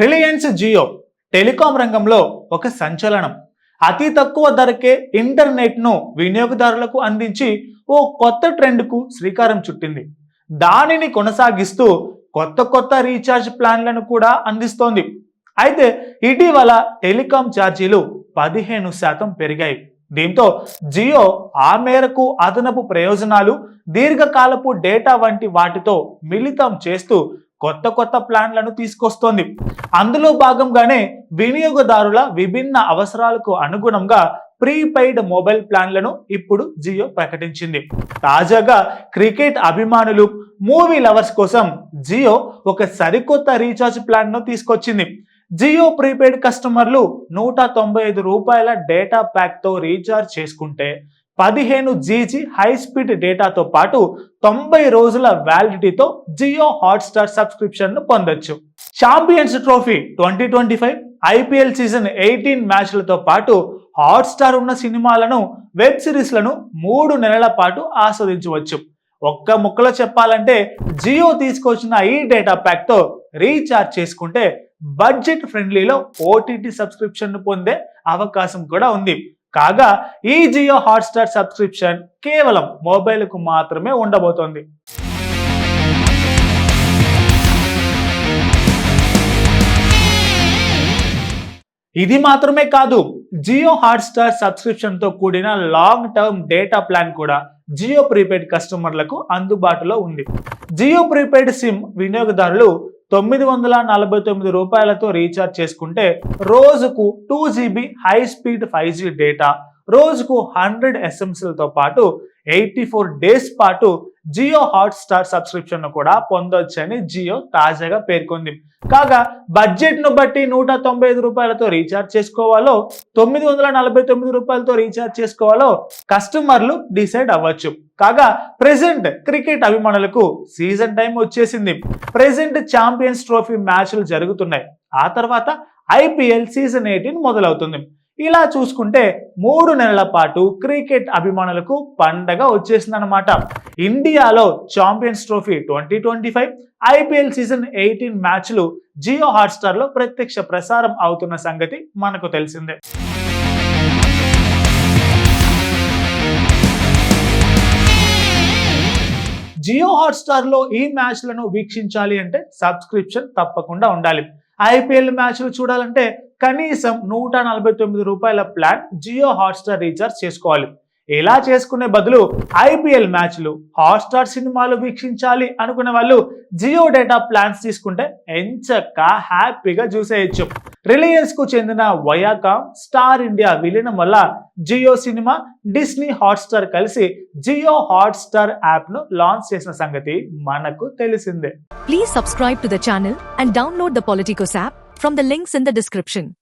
Reliance Jio telecom రంగంలో ఒక సంచలనం. అతి తక్కువ ధరకే ఇంటర్నెట్ను వినియోగదారులకు అందించి ఓ కొత్త ట్రెండ్కు శ్రీకారం చుట్టింది. దానిని కొనసాగిస్తూ కొత్త కొత్త రీఛార్జ్ ప్లాన్లను కూడా అందిస్తోంది. అయితే ఇటీవల టెలికాం ఛార్జీలు పదిహేను శాతం పెరిగాయి. దీంతో జియో ఆ మేరకు అదనపు ప్రయోజనాలు దీర్ఘకాలపు డేటా వంటి వాటితో మిళితం చేస్తూ కొత్త కొత్త ప్లాన్లను తీసుకొస్తోంది. అందులో భాగంగానే వినియోగదారుల విభిన్న అవసరాలకు అనుగుణంగా ప్రీపెయిడ్ మొబైల్ ప్లాన్లను ఇప్పుడు జియో ప్రకటించింది. తాజాగా క్రికెట్ అభిమానులు మూవీ లవర్స్ కోసం జియో ఒక సరికొత్త రీఛార్జ్ ప్లాన్ను తీసుకొచ్చింది. జియో ప్రీపెయిడ్ కస్టమర్లు నూట తొంభై ఐదు రూపాయల డేటా ప్యాక్తో రీఛార్జ్ చేసుకుంటే పదిహేను జీజీ హై స్పీడ్ డేటాతో పాటు తొంభై రోజుల వ్యాలిడిటీతో జియో హాట్స్టార్ సబ్స్క్రిప్షన్ను పొందొచ్చు. Champions trophy twenty twenty five IPL season eighteen మ్యాచ్లతో పాటు హాట్స్టార్ ఉన్న సినిమాలను వెబ్ సిరీస్లను మూడు నెలల పాటు ఆస్వాదించవచ్చు. ఒక్క ముక్కలో చెప్పాలంటే జియో తీసుకొచ్చిన ఈ డేటా ప్యాక్తో రీఛార్జ్ చేసుకుంటే బడ్జెట్ ఫ్రెండ్లీలో ఓటీటీ సబ్స్క్రిప్షన్ పొందే అవకాశం కూడా ఉంది. కాగా ఈ జియో హాట్స్టార్ సబ్స్క్రిప్షన్ కేవలం మొబైల్కు మాత్రమే ఉండబోతోంది. ఇది మాత్రమే కాదు జియో హాట్స్టార్ సబ్స్క్రిప్షన్తో కూడిన లాంగ్ టర్మ్ డేటా ప్లాన్ కూడా జియో ప్రీపెయిడ్ కస్టమర్లకు అందుబాటులో ఉంది. జియో ప్రీపెయిడ్ సిమ్ వినియోగదారులు తొమ్మిది వందల నలభై తొమ్మిది రూపాయలతో రీఛార్జ్ చేసుకుంటే రోజుకు two GB high speed five G data రోజుకు హండ్రెడ్ ఎస్ఎంసీలతో పాటు ఎయిటీ ఫోర్ డేస్ పాటు జియో హాట్ స్టార్ సబ్స్క్రిప్షన్ కూడా పొందొచ్చని జియో తాజాగా పేర్కొంది. కాగా బడ్జెట్ను బట్టి నూట తొంభై ఐదు రూపాయలతో రీఛార్జ్ చేసుకోవాలో తొమ్మిది వందల నలభై తొమ్మిది రూపాయలతో రీఛార్జ్ చేసుకోవాలో కస్టమర్లు డిసైడ్ అవ్వచ్చు. కాగా ప్రెసెంట్ క్రికెట్ అభిమానులకు సీజన్ టైం వచ్చేసింది. ప్రెసెంట్ ఛాంపియన్స్ ట్రోఫీ మ్యాచ్లు జరుగుతున్నాయి. ఆ తర్వాత ఐపీఎల్ సీజన్ ఎయిటీన్ మొదలవుతుంది. ఇలా చూసుకుంటే మూడు నెలల పాటు క్రికెట్ అభిమానులకు పండగ వచ్చేసిందనమాట ఇండియాలో champions trophy twenty twenty five IPL season eighteen మ్యాచ్లు జియో హాట్స్టార్లో ప్రత్యక్ష ప్రసారం అవుతున్న సంగతి మనకు తెలిసిందే. జియో హాట్స్టార్లో ఈ మ్యాచ్లను వీక్షించాలి అంటే సబ్స్క్రిప్షన్ తప్పకుండా ఉండాలి. ఐపీఎల్ మ్యాచ్లు చూడాలంటే కనీసం నూట నలభై తొమ్మిది రూపాయల ప్లాన్ జియో హాట్స్టార్ రీఛార్జ్ చేసుకోవాలి. ఇలా చేసుకునే బదులు ఐపీఎల్ మ్యాచ్లు హాట్స్టార్ సినిమాలు వీక్షించాలి అనుకునే వాళ్ళు జియో డేటా ప్లాన్స్ తీసుకుంటే ఎంచక్క హ్యాపీగా చూసేయచ్చు. రిలయన్స్కు చెందిన వయాకామ్ స్టార్ ఇండియా విలీనం వల్ల జియో సినిమా డిస్నీ హాట్స్టార్ కలిసి జియో హాట్స్టార్ యాప్ను లాంచ్ చేసిన సంగతి మనకు తెలిసిందే. Please subscribe to the channel and download the Politikos app from the links in the description